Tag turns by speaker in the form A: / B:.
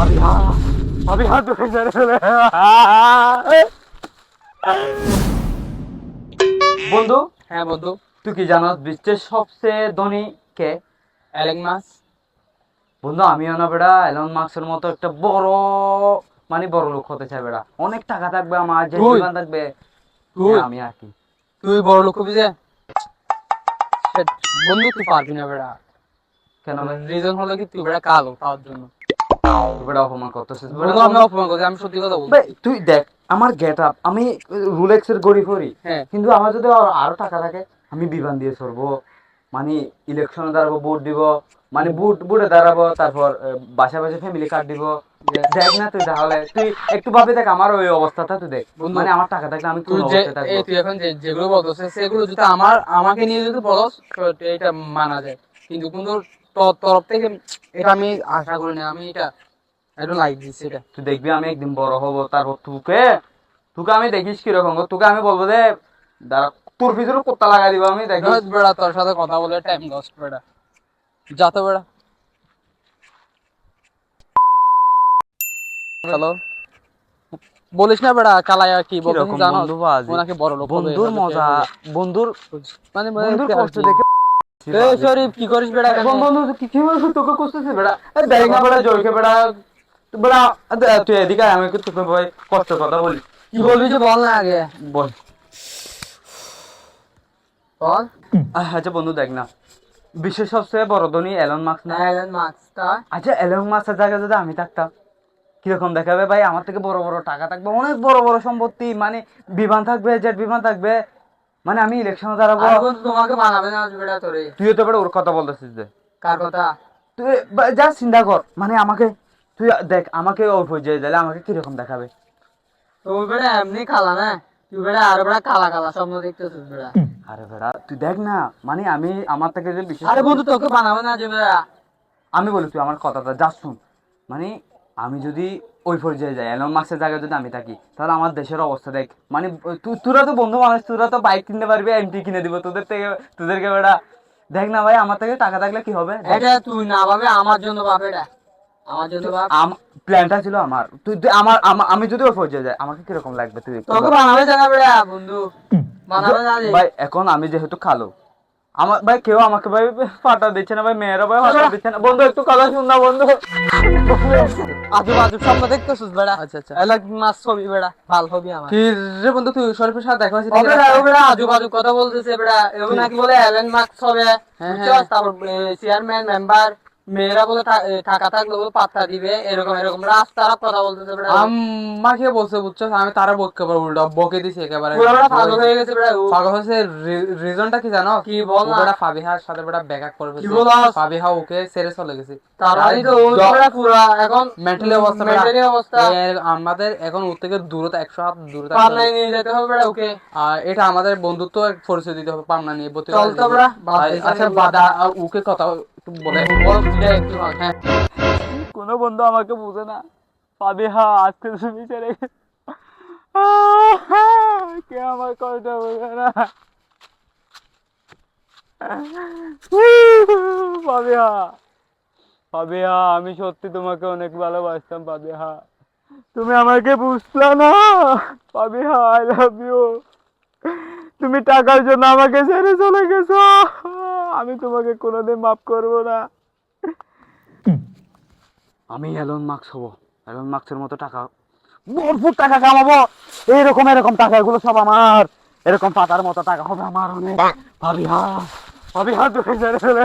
A: ভাবি হাত ধরে বন্ধু
B: হ্যাঁ বন্ধু।
A: তুই কি জানাস বিশ্বের সবচেয়ে ধনী কে? বন্ধু আমিও না বেড়া এলন মতো একটা বড় মানে বড় লোক হতে চাই বেড়া। অনেক টাকা থাকবে আমার যে জীবন থাকবে।
B: তুই?
A: হ্যাঁ, আমি আর কি
B: তুই বড় লোক হবি যে? বন্ধু তুই পারবি না বেড়া।
A: কেন?
B: রিজন হলো কি তুই বেড়া কালো তার জন্য।
A: তুই অপমান করতেছিস বেড়া।
B: আমি অপমান করছি আমি সত্যি কথা বলছি।
A: তুই দেখ আমার গেট আপ আমি রুলেক্স এর গড়ি করি
B: হ্যাঁ।
A: কিন্তু আমার যদি আরো- টাকা থাকে আমি বিমান দিয়ে সরবো মানে ইলেকশনে দাঁড়াবো ভোট দিব মানে বুট বুটে দাঁড়াবো তারপর বাসা বাসা ফ্যামিলি কার্ড দিব। দেখ না তুই তাহলে তুই একটু ভাবে দেখ আমার ওই অবস্থাটা তুই দেখ। মানে আমার টাকা থাকলে আমি
B: তুই এখন যেগুলো বলছিস সেগুলো যদি আমার আমাকে নিয়ে যদি বলস এটা মানা যায়। কিন্তু তরফ থেকে এটা আমি আশা করি না আমি এটা লাইক দিচ্ছি এটা।
A: তুই দেখবি আমি একদিন বড় হব তারপর তোকে তোকে আমি দেখিস কীরকম তোকে আমি বলব যে দাঁড়া তোর পিছনে কোত্তা লাগাই দিব আমি দেখিস।
B: বেড়া তোর সাথে কথা বলে টাইম লস্ট বেড়া। যা তো বেড়া। হ্যালো? বলিস না বেড়া কালাইয়া কি বলছিস জানো? ওনাকে বড় লোক
A: বন্ধুর মজা বন্ধুর
B: মানে
A: বন্ধুর কষ্ট দেখে
B: শরীফ কি করিস বেড়া?
A: বন্ধু তুই কি কি বলছিস তোকে কষ্টছে বেড়া। এই বেড়া জোরকে বেড়া। বেড়া তুই এদিকে আমি তোকে ভাই কষ্ট কথা বলি।
B: কি বলবি যে বল না আগে?
A: বল।
B: বল।
A: আচ্ছা বন্ধু দেখ না। বিশ্বের সবচেয়ে বড় ধনী এলন মার্কস না?
B: এলেন
A: আচ্ছা এলন মার্কসের জায়গায় যদি আমি থাকতাম কীরকম দেখাবে ভাই? আমার থেকে বড় বড় টাকা থাকবে অনেক বড় বড় সম্পত্তি মানে বিমান থাকবে জেট বিমান থাকবে মানে আমি ইলেকশনে দাঁড়াবো।
B: আর তোমাকে বানাবে না বেড়া তোরে?
A: তুইও তো বেড়া ওর কথা বলতেছিস যে।
B: কার কথা?
A: তুই যা চিন্তা কর। মানে আমাকে তুই দেখ আমাকে ওই পর্যায়ে দিলে আমাকে কীরকম দেখাবে?
B: তুমি বেড়া এমনি খালা না? তুই বেড়া আর বেড়া কালা কালা স্বপ্ন দেখতেছিস বেড়া
A: আরে বেড়া তুই দেখ না মানে আমি আমার থেকে যে বিশেষ
B: আরে বন্ধু তোকে বানাবে না যে বেড়া
A: আমি বলি তুই আমার কথাটা যা শুন। মানে আমি যদি ওই পর্যায়ে যাই এলন মার্কসের জায়গায় যদি আমি থাকি তাহলে আমার দেশের অবস্থা দেখ। মানে তোরা তো বন্ধু মানুষ তোরা তো বাইক কিনতে পারবি এমটি কিনে দিব। তোদের থেকে তোদেরকে বেড়া দেখ না ভাই আমার থেকে টাকা থাকলে কি হবে?
B: এটা তুই না ভাবে আমার জন্য ভাবে এটা। আমার জন্য
A: প্ল্যানটা ছিল আমার। তুই আমার আমি যদি ওই পর্যায়ে যাই আমাকে কীরকম লাগবে তুই
B: তোকে বানাবে জানা বন্ধু। বানাবে
A: ভাই এখন আমি যেহেতু খালো আমার ভাই কেউ আমাকে ভাই ফাটা দিচ্ছে না ভাই মেয়েরা ভাই ফাটা দিচ্ছে না। বন্ধু একটু কথা শুন না বন্ধু।
B: আজব আজব স্বপ্ন দেখতেছিস বেড়া?
A: আচ্ছা আচ্ছা।
B: এলাক মাস ছবি বেড়া। ভালো হবি আমার।
A: কি রে বন্ধু তুই সরফের সাথে দেখা হয়েছে?
B: বেড়া আজব আজব কথা বলতেছে বেড়া। এগুলো নাকি বলে এলেন মাস হবে
A: হ্যাঁ, হ্যাঁ।
B: তারপর চেয়ারম্যান মেম্বার মেয়েরা বলে টাকা থাকলে বলে পাত্তা দিবে এরকম এরকম। রাস্তার কথা বলতেছে
C: আমাকে বলছে বুঝছ? আমি তারা বকে পারব উল্টা বকে দিছি একেবারে।
B: পাগল হয়ে গেছে
C: পাগল হয়েছে রিজনটা কি জানো?
B: কি বল।
C: বেটা ফাবিহার সাথে বেটা ব্যাকআপ করে
B: কি বলস?
C: ফাবিহা ওকে ছেড়ে চলে গেছে।
B: মানে তো ও তো বেড়া এখন
C: মেন্টালি অবস্থা
B: মেন্টালি অবস্থা।
C: আমাদের এখন ওর থেকে দূরত্ব একশো হাত দূরত্ব
B: পাবনায় নিয়ে যেতে হবে ওকে।
C: আর এটা আমাদের বন্ধুত্ব পরিচয় দিতে হবে পামনা নিয়ে।
B: চল তো
C: আচ্ছা বাদা ওকে কথা বলে হ্যাঁ
A: কোনো বন্ধু আমাকে বুঝে না। পাবে, হা আজকে তুমি ছেড়ে কে আমার কষ্ট বুঝে না। পাবিহা পাবিহা আমি সত্যি তোমাকে অনেক ভালোবাসতাম পাবিহা তুমি আমাকে বুঝলা না। পাবিহা আই লাভ ইউ তুমি টাকার জন্য আমাকে ছেড়ে চলে গেছো। আমি তোমাকে কোনোদিন মাফ করব না। আমি এলন মার্কস হব। এলন মার্কসের মতো টাকা ভরপুর টাকা কামাবো। এইরকম এরকম টাকা এগুলো সব আমার। এরকম পাতার মতো টাকা হবে আমার অনেক। ভাবি হা ভাবি হা চলে